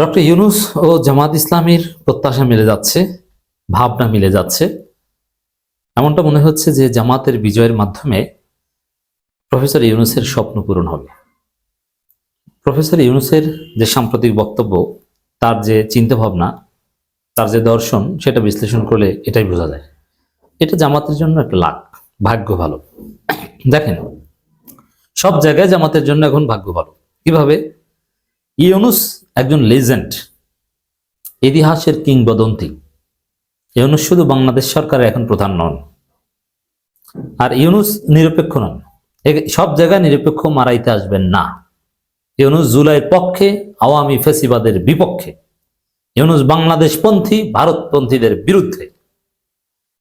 Doctor Yunus ও জামাত ইসলামের প্রত্যাশা মিলে যাচ্ছে, ভাবনা মিলে যাচ্ছে। এমনটা মনে হচ্ছে যে জামাতের বিজয়ের মাধ্যমে প্রফেসর ইউনুসের স্বপ্ন পূরণ হবে। প্রফেসর ইউনুসের যে সাম্প্রতিক বক্তব্য, তার যে চিন্তাভাবনা, তার যে দর্শন, সেটা বিশ্লেষণ করলে এটাই বোঝা যায়। এটা জামাতের জন্য একটা লাখ ভাগ্য ভালো। দেখেন, সব জায়গায় জামাতের জন্য এখন ভাগ্য ভালো। কীভাবে? ইউনুস একজন লেজেন্ড ইতিহাসের কিংবদন্তি। ইউনুস শুধু বাংলাদেশ সরকারের এখন প্রধান নন। আর ইউনুস নিরপেক্ষ নন। সব জায়গায় নিরপেক্ষ মারাইতে আসবেন না। ইউনুস জুলাইয়ের পক্ষে, আওয়ামী ফেসিবাদের বিপক্ষে। ইউনুস বাংলাদেশপন্থী, ভারতপন্থীদের বিরুদ্ধে।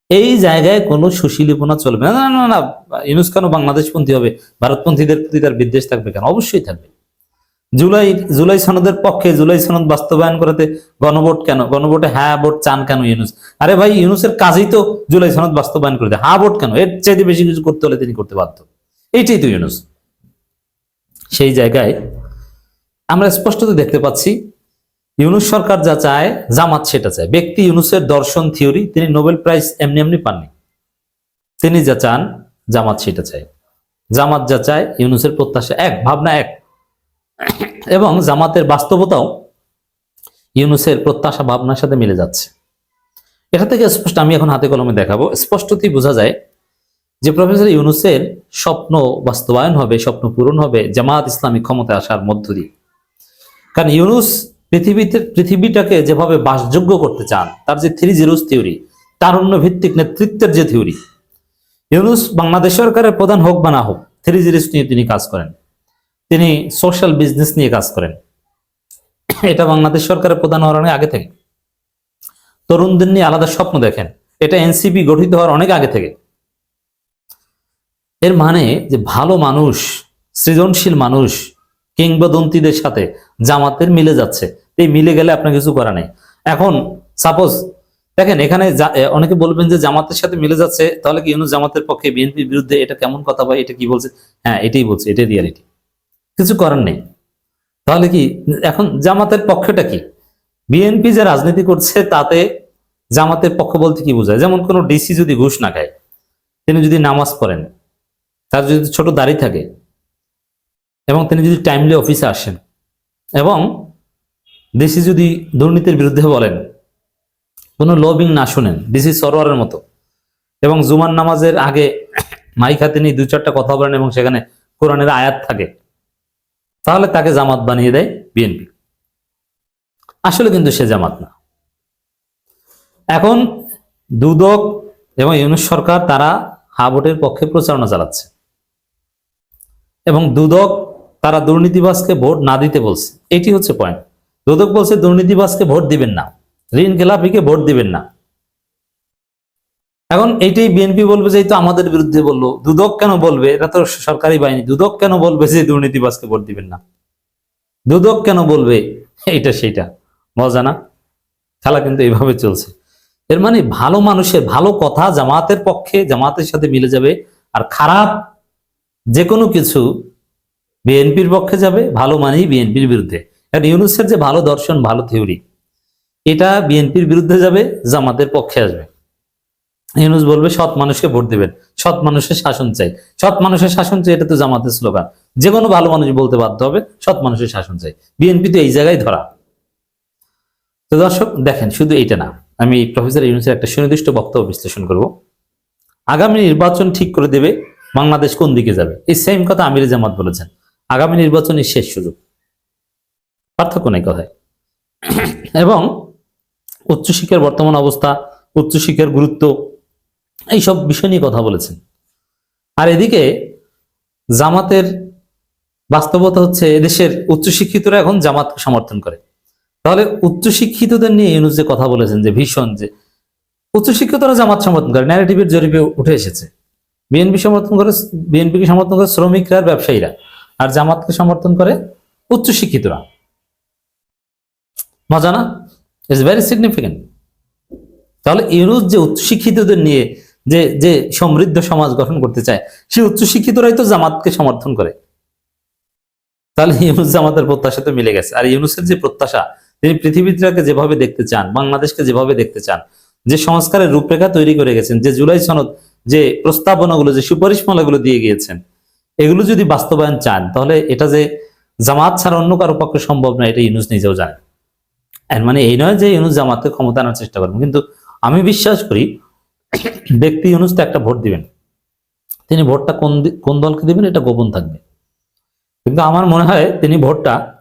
এই জায়গায় কোনো সুশীলীপনা চলবে না না না, ইউনুস কেন বাংলাদেশপন্থী হবে? ভারতপন্থীদের প্রতি তার বিদ্বেষ থাকবে কেন? অবশ্যই থাকবে। জুলাই জুলাই সনদের পক্ষে, জুলাই সনদ বাস্তবায়ন করাতে গণভোট কেন? গণভোটে হ্যাঁ ভোট চান কেন ইউনুস? আরে ভাই, ইউনুসের কাজই তো জুলাই সনদ বাস্তবায়ন করে দেয় হ্যাঁ ভোট কেন? এর চাইতে বেশি কিছু করতে হলে তিনি করতে বাধ্য। এইটাই তো ইউনুস। সেই জায়গায় আমরা স্পষ্টত দেখতে পাচ্ছি, ইউনুস সরকার যা চায়, জামাত সেটা চায়। ব্যক্তি ইউনুসের দর্শন থিওরি, তিনি নোবেল প্রাইজ এমনি এমনি পাননি। তিনি যা চান, জামাত সেটা চায়। জামাত যা চায়, ইউনুসের প্রত্যাশা এক, ভাবনা এক। এবং জামাতের বাস্তবতাও ইউনুসের প্রত্যাশা, ভাবনার সাথে মিলে যাচ্ছে। এটা থেকে স্পষ্ট, আমি এখন হাতে কলমে দেখাবো। স্পষ্টতই বোঝা যায় যে প্রফেসর ইউনুসের স্বপ্ন বাস্তবায়ন হবে, স্বপ্ন পূরণ হবে জামাত ইসলামী ক্ষমতায় আসার মধ্য দিয়ে। কারণ ইউনুস পৃথিবীতে, পৃথিবীটাকে যেভাবে বাসযোগ্য করতে চান, তার যে থ্রি জিরোস থিওরি তার অন্য ভিত্তিক নেতৃত্বের যে থিওরি ইউনুস বাংলাদেশ সরকারের প্রধান হোক বা না হোক থ্রি জিরোস নিয়ে তিনি কাজ করেন। তিনি সোশ্যাল বিজনেস নিয়ে কাজ করেন। এটা বাংলাদেশ সরকারের প্রধান হওয়ার অনেক আগে থেকে। তরুণদের নিয়ে আলাদা স্বপ্ন দেখেন। এটা এনসিপি গঠিত হওয়ার অনেক আগে থেকে। এর মানে যে ভালো মানুষ, সৃজনশীল মানুষ, কিংবদন্তিদের সাথে জামাতের মিলে যাচ্ছে। এই মিলে গেলে আপনার কিছু করা নেই। এখন সাপোজ দেখেন, এখানে অনেকে বলবেন যে জামাতের সাথে মিলে যাচ্ছে, তাহলে কি জামাতের পক্ষে বিএনপির বিরুদ্ধে এটা কেমন কথা ভাই এটা কি বলছে? হ্যাঁ এটাই বলছে, এটাই রিয়ালিটি কিছু করার নেই। তাহলে কি, এখন জামাতের পক্ষটা কি? বিএনপি যে রাজনীতি করছে, তাতে জামাতের পক্ষ বলতে কি বোঝায়? যেমন কোনো ডিসি যদি ঘুষ না খায়, তিনি যদি নামাজ পড়েন, তার যদি ছোট দাড়ি থাকে, এবং তিনি যদি টাইমলি অফিসে আসেন, এবং ডিসি যদি দুর্নীতির বিরুদ্ধে বলেন, কোনো লবিং না শুনেন, ডিসি সরোয়ারের মতো, এবং জুমার নামাজের আগে মাইক হাতে নিয়ে দু চারটা কথা বলেন, এবং সেখানে কোরআনের আয়াত থাকে তাহলে তাকে জামাত বানিয়ে দেয় বিএনপি। আসলে কিন্তু সে জামাত না। এখন দুদক এবং ইউনুস সরকার তারা হা ভোটের পক্ষে প্রচারণা চালাচ্ছে। এবং দুদক তারা দুর্নীতিবাজকে ভোট না দিতে বলছে। এটি হচ্ছে পয়েন্ট দুদক বলছে, দুর্নীতিবাজকে ভোট দিবেন না। ঋণ খেলাপিকে ভোট দিবেন না। এখন এইটাই বিএনপি বলবে যে তো আমাদের বিরুদ্ধে বলল। দুদক কেন বলবে? এটা তো সরকারি বাহিনী। দুদক কেন বলবে যে দুর্নীতিবাজকে ভোট দিবেন না? দুদক কেন বলবে? এইটা সেইটা। মজা না? খেলা কিন্তু এইভাবে চলছে। এর মানে ভালো মানুষের ভালো কথা জামাতের পক্ষে, জামাতের সাথে মিলে যাবে। আর খারাপ যে কোনো কিছু বিএনপির পক্ষে যাবে, ভালো মানেই বিএনপির বিরুদ্ধে। কারণ ইউনুসের যে ভালো দর্শন, ভালো থিওরি, এটা বিএনপির বিরুদ্ধে যাবে, জামাতের পক্ষে আসবে। ইউনুস বলবে, সৎ মানুষকে ভোট দিবেন। সৎ মানুষের শাসন চাই। সৎ মানুষের শাসন চাই, এটা তো জামাতের স্লোগান। যে কোনো ভালো মানুষ বলতে বাধ্য হবে, সৎ মানুষের শাসন চাই। বিএনপি তো এই জায়গায় ধরা। তো দর্শক, দেখেন, শুধু এইটা না। আমি প্রফেসর ইউনুসের একটা সুনির্দিষ্ট বক্তব্য বিশ্লেষণ করব। আগামী নির্বাচন ঠিক করে দেবে, বাংলাদেশ কোন দিকে যাবে? এই সেম কথা আমির জামাত বলেছেন। আগামী নির্বাচনের শেষ সুযোগ। পার্থক্য নেই কথায়। এবং উচ্চশিক্ষার বর্তমান অবস্থা, উচ্চশিক্ষার গুরুত্ব এইসব বিষয় নিয়ে কথা বলেছেন। আর এদিকে জামাতের বাস্তবতা হচ্ছে এদেশের উচ্চশিক্ষিতরা এখন জামাতকে সমর্থন করে। তাহলে উচ্চশিক্ষিতদের নিয়ে ইউনুস যে কথা বলেছেন, যে ভীষণ যে উচ্চশিক্ষিতরা জামাত সমর্থন করে ন্যারেটিভের জরিপে উঠে এসেছে। বিএনপি সমর্থন করে বিএনপিকে সমর্থন করে শ্রমিকরা আর ব্যবসায়ীরা, আর জামাতকে সমর্থন করে উচ্চশিক্ষিতরা। মজা না? ইটস ভেরি সিগনিফিকেন্ট তাহলে ইউনুস যে উচ্চশিক্ষিতদের নিয়ে যে যে সমৃদ্ধ সমাজ গঠন করতে চায় সেই উচ্চশিক্ষিতরাই তো জামাতকে সমর্থন করে। তাহলে ইউনুস জামাতের প্রত্যাশা তো মিলে গেছে। আর ইউনুসের যে প্রত্যাশা, তিনি পৃথিবীটাকে যেভাবে দেখতে চান, বাংলাদেশকে যেভাবে দেখতে চান, যে সংস্কারের রূপরেখা তৈরি করে গেছেন, যে জুলাই সনদ, যে প্রস্তাবনাগুলো, যে সুপারিশমালাগুলো দিয়ে গিয়েছেন, এগুলো যদি বাস্তবায়ন চান, তাহলে এটা যে জামাত ছাড়া অন্য কারও পক্ষে সম্ভব নয়, এটা ইউনুস নিজেও এর মানে এই নয় যে ইউনুস জামাতকে ক্ষমতা আনার চেষ্টা করবেন। কিন্তু আমি বিশ্বাস করি ব্যক্তি ইউনুস একটা ভোট দিবেন। তিনি ভোটটা কোন কোন দলকে দিবেন, এটা গোপন থাকবে। কিন্তু আমার মনে হয় তিনি ভোটটা,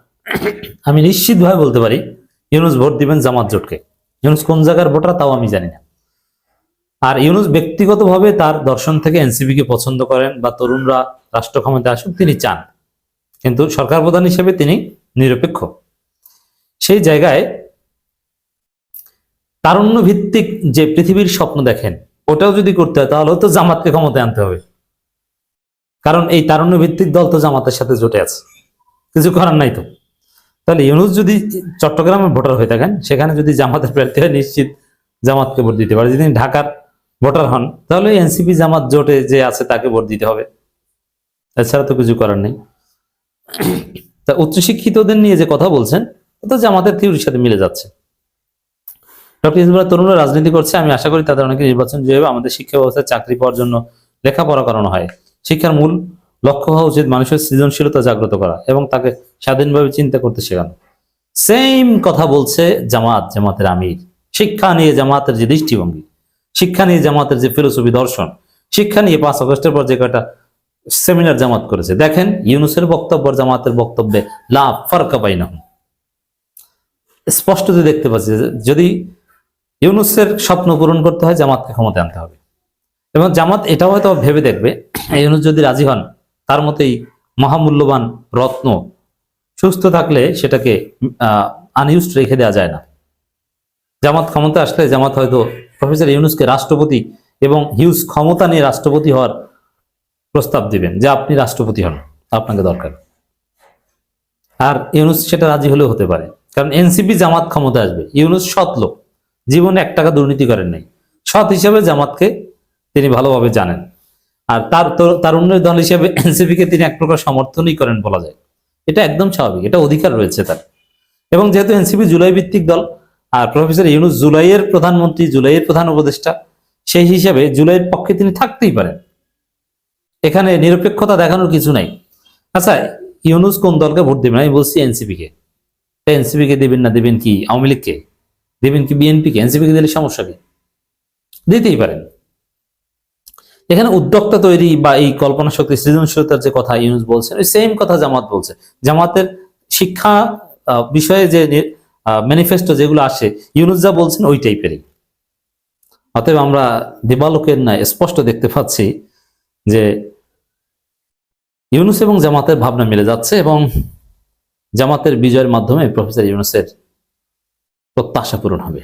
আমি নিশ্চিতভাবে বলতে পারি, ইউনুস ভোট দিবেন জামাত জোটকে। ইউনুস কোন জায়গার ভোটার তাও আমি জানি না। আর ইউনুস ব্যক্তিগতভাবে তার দর্শন থেকে এনসিপি কে পছন্দ করেন বা তরুণরা রাষ্ট্র ক্ষমতায় আসুক, তিনি চান। কিন্তু সরকার প্রধান হিসেবে তিনি নিরপেক্ষ। সেই জায়গায় তারুণ্য ভিত্তিক যে পৃথিবীর স্বপ্ন দেখেন, ওটাও যদি করতে হয়, তাহলে তো জামাতকে ক্ষমতায় আনতে হবে। কারণ এই তারুণ্য ভিত্তিক দল তো জামাতের সাথে জোটে আছে। কিছু করার নাই তো। তাহলে ইউনুস যদি চট্টগ্রামের ভোটার হয়ে থাকেন, সেখানে যদি জামাতের প্রার্থী হয়, নিশ্চিত জামাতকে ভোট দিতে পারে। যদি ঢাকার ভোটার হন, তাহলে এনসিপি জামাত জোটে যে আছে, তাকে ভোট দিতে হবে। এছাড়া তো কিছু করার নেই। তা উচ্চশিক্ষিতদের নিয়ে যে কথা বলছেন তো জামাতের থিওরির সাথে মিলে যাচ্ছে। ডক্টর ইসবুল্লাহ তরুণরা রাজনীতি করছে। আমি আশা করি তাদের অনেকে নির্বাচন জয়ী হবে। আমাদের শিক্ষা ব্যবস্থায় চাকরি পাওয়ার জন্য লেখাপড়া করানো হয়। শিক্ষার মূল লক্ষ্য হওয়া উচিত মানুষের সৃজনশীলতা জাগ্রত করা এবং তাকে স্বাধীনভাবে চিন্তা করতে শেখানো। সেম কথা বলছে জামাত, জামাতের আমির। শিক্ষা নিয়ে জামাতের যে দৃষ্টিভঙ্গি, শিক্ষা নিয়ে জামাতের যে ফিলোসফি দর্শন, শিক্ষা নিয়ে পাঁচ আগস্টের পর যে কয়টা সেমিনার জামাত করেছে। দেখেন, ইউনুসের বক্তব্য জামাতের বক্তব্যে লাভ ফারকা পাই না স্পষ্টতে দেখতে পাচ্ছি যদি ইউনুসের স্বপ্ন পূরণ করতে হয় জামাতকে ক্ষমতা আনতে হবে। এবং জামাত এটাও হয়তো ভেবে দেখবে ইউনুস যদি রাজি হন, তার মতোই মহামূল্যবান রত্ন সুস্থ থাকলে সেটাকে আনইউজড রেখে দেওয়া যায় না। জামাত ক্ষমতা আসলে জামাত হয়তো প্রফেসর ইউনুসকে রাষ্ট্রপতি এবং হিউজ ক্ষমতা নিয়ে রাষ্ট্রপতি হওয়ার প্রস্তাব দিবেন যে আপনি রাষ্ট্রপতি হন, আপনাকে দরকার। আর ইউনুস সেটা রাজি হলেও হতে পারে। কারণ এনসিপি জামাত ক্ষমতা আসবে, ইউনুস সৎ লোক। জীবনে এক টাকা দুর্নীতি করেন নাই। সৎ হিসেবে জামাতকে তিনি ভালোভাবে জানেন। আর তার তো- তারুণ্যের দল হিসেবে এনসিপি কে তিনি এক প্রকার সমর্থনই করেন বলা যায়। এটা একদম স্বাভাবিক, এটা অধিকার রয়েছে তার। এবং যেহেতু এনসিপি জুলাই ভিত্তিক দল, আর প্রফেসর ইউনুস জুলাইয়ের প্রধানমন্ত্রী, জুলাইয়ের প্রধান উপদেষ্টা, সেই হিসাবে জুলাইয়ের পক্ষে তিনি থাকতেই পারেন। এখানে নিরপেক্ষতা দেখানোর কিছু নাই। আচ্ছা ইউনুস কোন দলকে ভোট দেবেন? আমি বলছি এনসিপি কে এনসিপি কে দেবেন না দেবেন কি? আওয়ামী লীগকে? দেবেন কি বিএনপি কে? এনসিপি কে দিলে সমস্যা কি? দিতেই পারেন। এখানে উদ্যোক্তা তৈরি বা এই কল্পনা শক্তি, সৃজনশীলতার যে কথা ইউনুস বলছেন, ওই সেম কথা জামাত বলছে। জামাতের শিক্ষা বিষয়ে যে ম্যানিফেস্টো যেগুলো আসে, ইউনুস যা বলছেন ওই টাইপেরই অতএব আমরা দিবালোকের ন্যায় স্পষ্ট দেখতে পাচ্ছি যে ইউনুস এবং জামাতের ভাবনা মিলে যাচ্ছে এবং জামাতের বিজয়ের মাধ্যমে প্রফেসর ইউনুসের প্রত্যাশা পূরণ হবে।